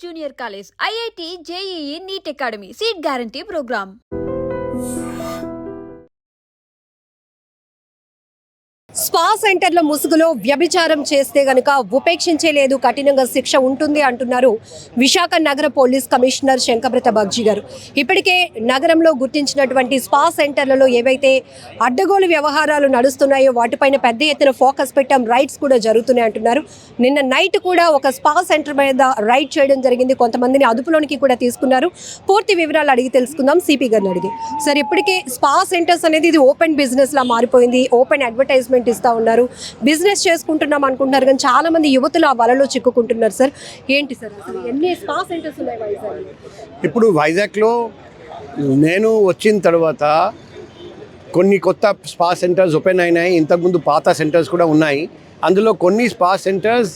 Junior college IIT JEE NEET academy seat guarantee program spa సెంటర్ల ముసుగులో వ్యభిచారం చేస్తే గనుక ఉపేక్షించలేదు కఠినంగా శిక్ష ఉంటుంది అంటున్నారు విశాఖ నగర పోలీస్ కమిషనర్ శంకభృత బగ్జీ గారు. ఇప్పటికే నగరంలో గుర్తించినటువంటి స్పా సెంటర్లలో ఏవైతే అడ్డగోలు వ్యవహారాలు నడుస్తున్నాయో వాటిపైన పెద్ద ఎత్తున ఫోకస్ పెట్టడం రైడ్స్ కూడా జరుగుతున్నాయి అంటున్నారు. నిన్న నైట్ కూడా ఒక స్పా సెంటర్ మీద రైడ్ చేయడం జరిగింది. కొంతమందిని అదుపులోనికి కూడా తీసుకున్నారు. పూర్తి వివరాలు అడిగి తెలుసుకుందాం. సిపి గారిని అడిగి. సార్ ఇప్పటికే స్పా సెంటర్స్ అనేది ఇది ఓపెన్ బిజినెస్ లా మారిపోయింది. ఓపెన్ అడ్వర్టైజ్మెంట్ చేస్తూ ఉన్నారు. బిజినెస్ చేసుకుంటున్నాం అనుకుంటున్నారు కానీ చాలా మంది యువతులు ఆ వలలో చిక్కుకుంటున్నారు సార్. ఏంటి సార్? అసలు ఎన్ని స్పా సెంటర్స్ ఉన్నాయి వైజాగ్ ఇప్పుడు వైజాగ్లో నేను వచ్చిన తర్వాత కొన్ని కొత్త స్పా సెంటర్స్ ఓపెన్ అయినాయి. ఇంతకుముందు పాత సెంటర్స్ కూడా ఉన్నాయి. అందులో కొన్ని స్పా సెంటర్స్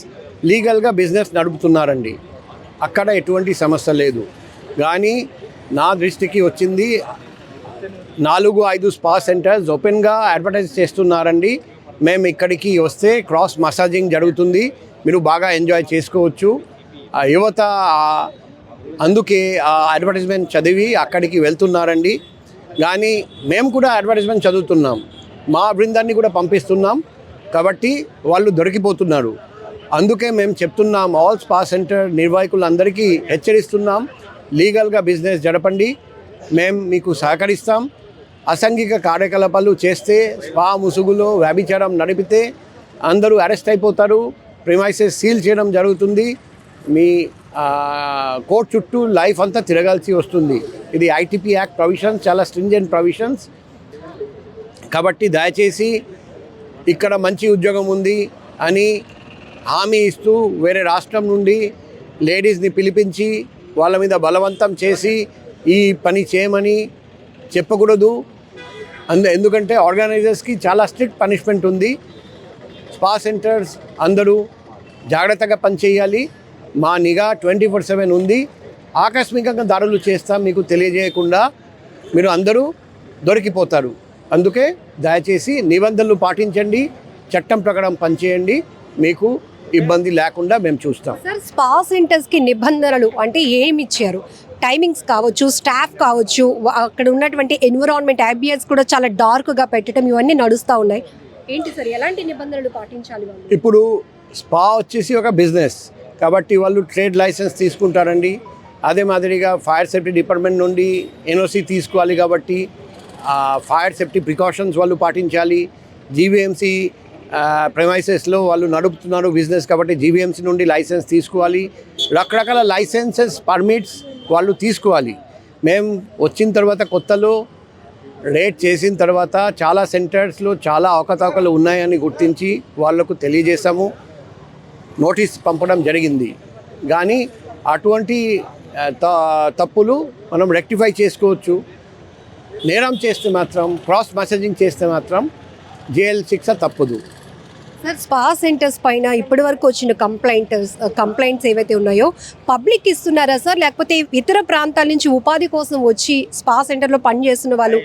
లీగల్గా బిజినెస్ నడుపుతున్నారండి. అక్కడ ఎటువంటి సమస్య లేదు. కానీ నా దృష్టికి వచ్చింది నాలుగు ఐదు స్పా సెంటర్స్ ఓపెన్గా అడ్వర్టైజ్ చేస్తున్నారండి. మేము ఇక్కడికి వస్తే క్రాస్ మసాజింగ్ జరుగుతుంది. మీరు బాగా ఎంజాయ్ చేసుకోవచ్చు. ఆ యువత అందుకే ఆ అడ్వర్టైజ్మెంట్ చదివి అక్కడికి వెళ్తున్నారండి. కానీ మేము కూడా అడ్వర్టైజ్మెంట్ చదువుతున్నాం. మా బృందాన్ని కూడా పంపిస్తున్నాం. కాబట్టి వాళ్ళు దొరికిపోతున్నారు. అందుకే మేము చెప్తున్నాం ఆల్ స్పా సెంటర్ నిర్వాహకులందరికీ హెచ్చరిస్తున్నాం. లీగల్గా బిజినెస్ జరపండి. మేము మీకు సహకరిస్తాం. అసాంఘిక కార్యకలాపాలు చేస్తే స్పా ముసుగులో వ్యాభిచారం నడిపితే అందరూ అరెస్ట్ అయిపోతారు. ప్రిమైసెస్ సీల్ చేయడం జరుగుతుంది. మీ కోర్టు చుట్టూ లైఫ్ అంతా తిరగాల్సి వస్తుంది. ఇది ఐటీపీ యాక్ట్ ప్రొవిజన్స్ చాలా స్ట్రింజెంట్ ప్రొవిజన్స్. కాబట్టి దయచేసి ఇక్కడ మంచి ఉద్యోగం ఉంది అని హామీ ఇస్తూ వేరే రాష్ట్రం నుండి లేడీస్ని పిలిపించి వాళ్ళ మీద బలవంతం చేసి ఈ పని చేయమని చెప్పకూడదు. అందు ఎందుకంటే ఆర్గనైజర్స్కి చాలా స్ట్రిక్ట్ పనిష్మెంట్ ఉంది. స్పా సెంటర్స్ అందరూ జాగ్రత్తగా పనిచేయాలి. మా నిఘా ట్వంటీ ఫోర్ సెవెన్ ఉంది. ఆకస్మికంగా దాడులు చేస్తాం మీకు తెలియజేయకుండా మీరు అందరూ దొరికిపోతారు. అందుకే దయచేసి నిబంధనలు పాటించండి. చట్టం ప్రకారం పనిచేయండి. మీకు ఇబ్బంది లేకుండా మేము చూస్తాం. సార్ స్పా సెంటర్స్కి నిబంధనలు అంటే ఏమి ఇచ్చారు టైమింగ్స్ కావచ్చు స్టాఫ్ కావచ్చు అక్కడ ఉన్నటువంటి ఎన్విరాన్మెంట్ అంబియన్స్ కూడా చాలా డార్క్గా పెట్టడం ఇవన్నీ నడుస్తూ ఉన్నాయి. ఏంటి సార్ ఎలాంటి నిబంధనలు పాటించాలి ఇప్పుడు స్పా వచ్చేసి ఒక బిజినెస్. కాబట్టి వాళ్ళు ట్రేడ్ లైసెన్స్ తీసుకుంటారండి. అదే మాదిరిగా ఫైర్ సేఫ్టీ డిపార్ట్మెంట్ నుండి ఎన్ఓసి తీసుకోవాలి కాబట్టి ఫైర్ సేఫ్టీ ప్రికాషన్స్ వాళ్ళు పాటించాలి. జీవీఎంసీ ప్రెమైసెస్లో వాళ్ళు నడుపుతున్నారు బిజినెస్ కాబట్టి జీవీఎంసీ నుండి లైసెన్స్ తీసుకోవాలి. రకరకాల లైసెన్సెస్ పర్మిట్స్ వాళ్ళు తీసుకోవాలి. మేము వచ్చిన తర్వాత కొత్తలో రేట్ చేసిన తర్వాత చాలా సెంటర్స్లో చాలా అవకతవకలు ఉన్నాయని గుర్తించి వాళ్ళకు తెలియజేశాము. నోటీస్ పంపడం జరిగింది. కానీ అటువంటి త- తప్పులు మనం రెక్టిఫై చేసుకోవచ్చు. నేరం చేస్తే మాత్రం క్రాస్ మెసేజింగ్ చేస్తే మాత్రం జైలు శిక్ష తప్పదు. సార్ స్పా సెంటర్స్ పైన ఇప్పటి వరకు వచ్చిన కంప్లైంట్స్ కంప్లైంట్స్ ఏవైతే ఉన్నాయో పబ్లిక్ ఇస్తున్నారా సార్? లేకపోతే ఇతర ప్రాంతాల నుంచి ఉపాధి కోసం వచ్చి స్పా సెంటర్లో పనిచేస్తున్న వాళ్ళు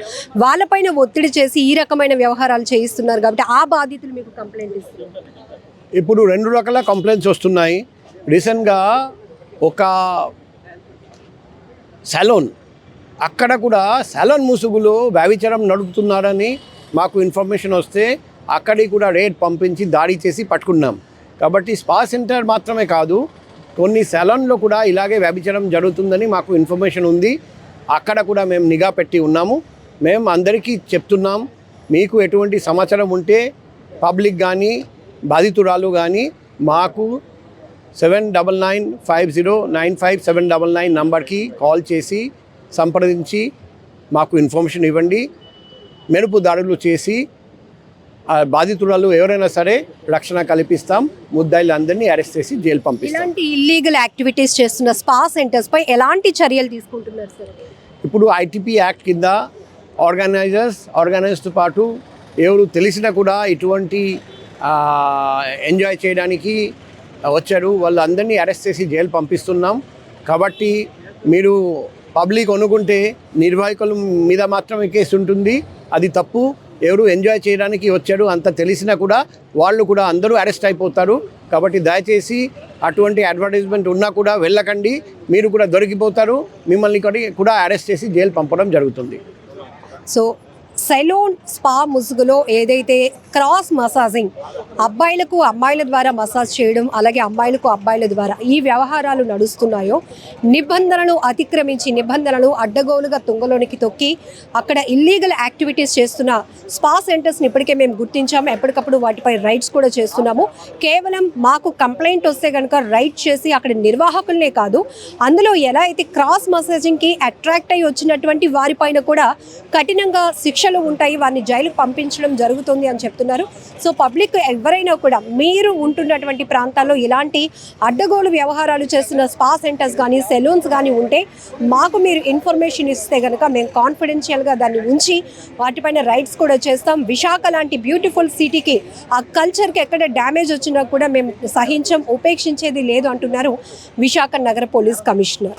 వాళ్ళపైన ఒత్తిడి చేసి ఈ రకమైన వ్యవహారాలు చేయిస్తున్నారు కాబట్టి ఆ బాధితులు మీకు కంప్లైంట్ ఇస్తున్నారు. ఇప్పుడు రెండు రకాల కంప్లైంట్స్ వస్తున్నాయి. రీసెంట్గా ఒక సెలూన్ అక్కడ కూడా సెలూన్ ముసుగులు వ్యభిచారం నడుపుతున్నారని మాకు ఇన్ఫర్మేషన్ వస్తే అక్కడికి కూడా రేట్ పంపించి దాడి చేసి పట్టుకున్నాం. కాబట్టి స్పా సెంటర్ మాత్రమే కాదు కొన్ని సెలూన్లో కూడా ఇలాగే వ్యాపించడం జరుగుతుందని మాకు ఇన్ఫర్మేషన్ ఉంది. అక్కడ కూడా మేము నిఘా పెట్టి ఉన్నాము. మేము అందరికీ చెప్తున్నాం మీకు ఎటువంటి సమాచారం ఉంటే పబ్లిక్ కానీ బాధితురాలు కానీ మాకు seven double nine five zero nine five seven double nine నంబర్కి కాల్ చేసి సంప్రదించి మాకు ఇన్ఫర్మేషన్ ఇవ్వండి. మెరుపు దాడులు చేసి బాధితురాలు ఎవరైనా సరే రక్షణ కల్పిస్తాం. ముద్దాయిలు అందరినీ అరెస్ట్ చేసి జైలు పంపిస్తాం. ఇలాంటి ఇల్లీగల్ యాక్టివిటీస్ చేస్తున్న స్పా సెంటర్స్ పై ఎలాంటి చర్యలు తీసుకుంటున్నారు సార్? ఇప్పుడు ఐటీపీ యాక్ట్ కింద ఆర్గనైజర్స్ ఆర్గనైజర్స్తో పాటు ఎవరు తెలిసినా కూడా ఇటువంటి ఎంజాయ్ చేయడానికి వచ్చారు. వాళ్ళందరినీ అరెస్ట్ చేసి జైలు పంపిస్తున్నాం. కాబట్టి మీరు పబ్లిక్ అనుకుంటే నిర్వాహకుల మీద మాత్రమే కేసు ఉంటుంది. అది తప్పు. ఎవరు ఎంజాయ్ చేయడానికి వచ్చాడు అంత తెలిసినా కూడా వాళ్ళు కూడా అందరూ అరెస్ట్ అయిపోతారు. కాబట్టి దయచేసి అటువంటి అడ్వర్టైజ్మెంట్ ఉన్నా కూడా వెళ్ళకండి. మీరు కూడా దొరికిపోతారు. మిమ్మల్ని కూడా- అరెస్ట్ చేసి జైలు పంపడం జరుగుతుంది. సో సెలూన్ స్పా ముసుగులో ఏదైతే క్రాస్ మసాజింగ్ అబ్బాయిలకు అమ్మాయిల ద్వారా మసాజ్ చేయడం అలాగే అమ్మాయిలకు అబ్బాయిల ద్వారా ఈ వ్యవహారాలు నడుస్తున్నాయో నిబంధనలు అతిక్రమించి నిబంధనలు అడ్డగోలుగా తుంగలోనికి తొక్కి అక్కడ ఇల్లీగల్ యాక్టివిటీస్ చేస్తున్న స్పా సెంటర్స్ని ఇప్పటికే మేము గుర్తించాము. ఎప్పటికప్పుడు వాటిపై రైడ్స్ కూడా చేస్తున్నాము. కేవలం మాకు కంప్లైంట్ వస్తే కనుక రైడ్ చేసి అక్కడ నిర్వాహకులనే కాదు అందులో ఎలా అయితే క్రాస్ మసాజింగ్కి అట్రాక్ట్ అయ్యి వచ్చినటువంటి వారిపైన కూడా కఠినంగా శిక్ష శిక్షలు ఉంటాయి వారిని జైలుకు పంపించడం జరుగుతుంది అని చెప్తున్నారు. సో పబ్లిక్ ఎవరైనా కూడా మీరు ఉంటున్నటువంటి ప్రాంతాల్లో ఇలాంటి అడ్డగోలు వ్యవహారాలు చేస్తున్న స్పా సెంటర్స్ కానీ సెలూన్స్ కానీ ఉంటే మాకు మీరు ఇన్ఫర్మేషన్ ఇస్తే కనుక మేము కాన్ఫిడెన్షియల్గా దాన్ని ఉంచి వాటిపైన రైడ్స్ కూడా చేస్తాం. విశాఖ లాంటి బ్యూటిఫుల్ సిటీకి ఆ కల్చర్కి ఎక్కడ డ్యామేజ్ వచ్చినా కూడా మేము సహించం ఉపేక్షించేది లేదు అంటున్నారు విశాఖ నగర పోలీస్ కమిషనర్.